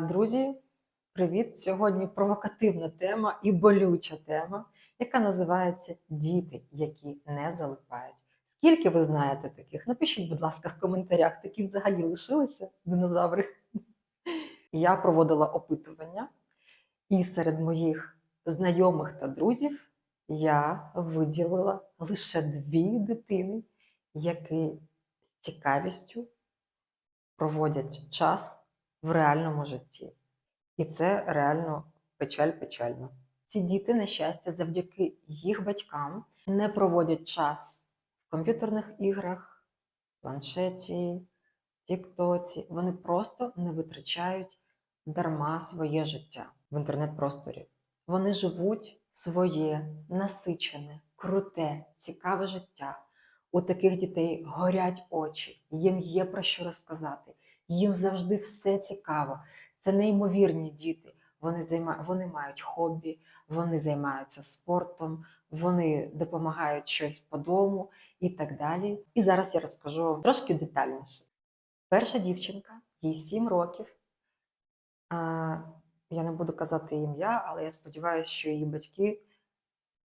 Друзі, привіт! Сьогодні провокативна тема і болюча тема, яка називається Діти, які не залипають. Скільки ви знаєте таких? Напишіть, будь ласка, в коментарях, такі взагалі лишилися динозаври. Я проводила опитування, і серед моїх знайомих та друзів я виділила лише дві дитини, які з цікавістю проводять час в реальному житті. І це реально печаль печально. Ці діти, на щастя, завдяки їх батькам не проводять час в комп'ютерних іграх, планшеті, тіктоці. Вони просто не витрачають дарма своє життя в інтернет-просторі. Вони живуть своє насичене, круте, цікаве життя. У таких дітей горять очі, їм є про що розказати, їм завжди все цікаво. Це неймовірні діти. Вони займа... вони мають хобі, вони займаються спортом, вони допомагають щось по дому і так далі. І зараз я розкажу вам трошки детальніше. Перша дівчинка, їй 7 років. А, я не буду казати ім'я, але я сподіваюся, що її батьки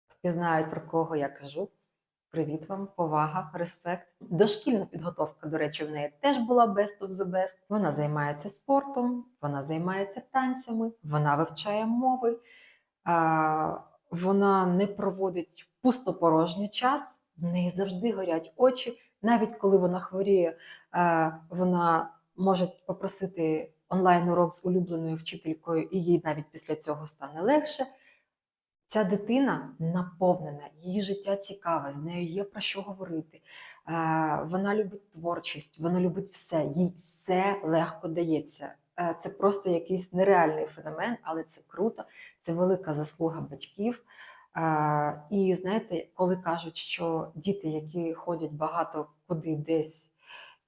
впізнають, про кого я кажу. Привіт вам, повага, респект. Дошкільна підготовка, до речі, в неї теж була best of the best. Вона займається спортом, вона займається танцями, вона вивчає мови, а, вона не проводить пустопорожній час, в неї завжди горять очі. Навіть коли вона хворіє, а, вона може попросити онлайн-урок з улюбленою вчителькою, і їй навіть після цього стане легше. Ця дитина наповнена, її життя цікаве, з нею є про що говорити. Е, Вона любить творчість, вона любить все, їй все легко дається. Е, Це просто якийсь нереальний феномен, але це круто, це велика заслуга батьків. Е, І знаєте, коли кажуть, що діти, які ходять багато куди десь,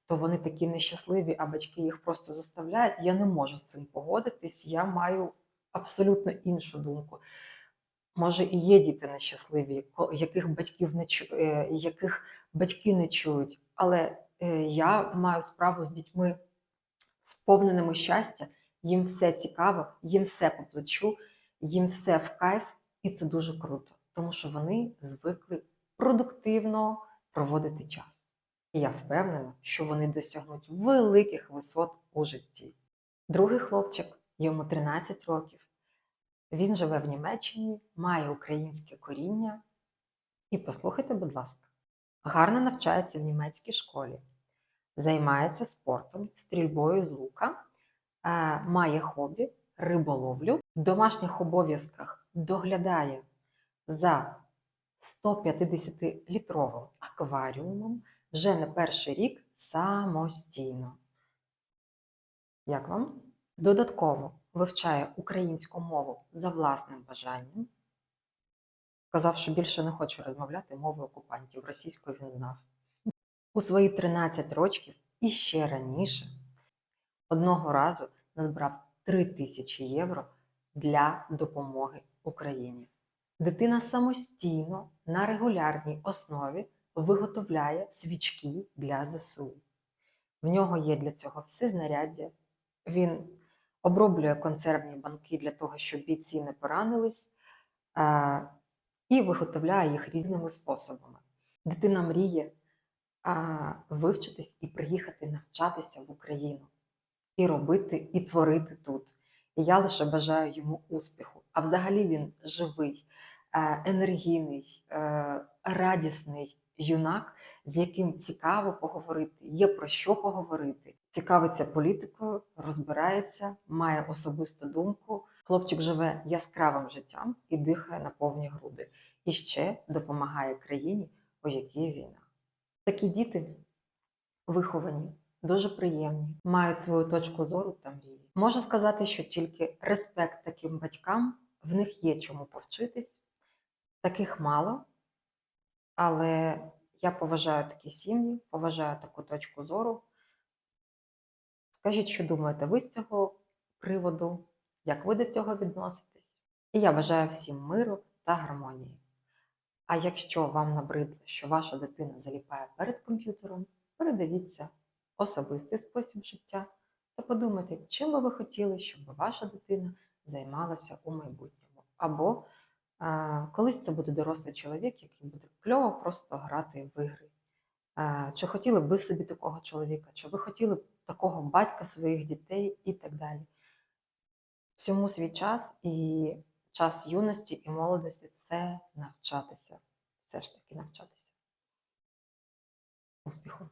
то вони такі нещасливі, а батьки їх просто заставляють. Я не можу з цим погодитись. Я маю абсолютно іншу думку. Може, і є діти нещасливі, яких батьків не чу... е, яких батьки не чують. Але е, я маю справу з дітьми сповненими щастя, їм все цікаво, їм все по плечу, їм все в кайф, і це дуже круто, тому що вони звикли продуктивно проводити час. І я впевнена, що вони досягнуть великих висот у житті. Другий хлопчик, йому 13 років. Він живе в Німеччині, має українське коріння. І послухайте, будь ласка, гарно навчається в німецькій школі, займається спортом, стрільбою з лука, е, має хобі, риболовлю, в домашніх обов'язках доглядає за 150-літровим акваріумом вже не перший рік самостійно. Як вам? Додатково вивчає українську мову за власним бажанням. Сказав, що більше не хоче розмовляти мовою окупантів. Російською він знав. У свої 13 років і ще раніше одного разу назбрав 3 тисячі євро для допомоги Україні. Дитина самостійно на регулярній основі виготовляє свічки для ЗСУ. В нього є для цього все знаряддя. Він оброблює консервні банки для того, щоб бійці не поранились, е, і виготовляє їх різними способами. Дитина мріє вивчитись і приїхати навчатися в Україну, і робити, і творити тут. І я лише бажаю йому успіху. А взагалі він живий, е, енергійний, е, радісний юнак, з яким цікаво поговорити, є про що поговорити. Цікавиться політикою, розбирається, має особисту думку. Хлопчик живе яскравим життям і дихає на повні груди. І ще допомагає країні, у якій війна. Такі діти виховані, дуже приємні, мають свою точку зору та мрії. Можу сказати, що тільки респект таким батькам, в них є чому повчитись. Таких мало, але я поважаю такі сім'ї, поважаю таку точку зору. Скажіть, що думаєте ви з цього приводу, як ви до цього відноситесь? І я бажаю всім миру та гармонії. А якщо вам набридло, що ваша дитина заліпає перед комп'ютером, передивіться особистий спосіб життя, то подумайте, чим би ви хотіли, щоб ваша дитина займалася у майбутньому. Або а, колись це буде дорослий чоловік, який буде кльово просто грати в ігри. А, Чи хотіли б ви собі такого чоловіка, чи ви хотіли б такого батька своїх дітей і так далі. Всьому свій час і час юності і молодості це навчатися. Все ж таки навчатися. Успіху!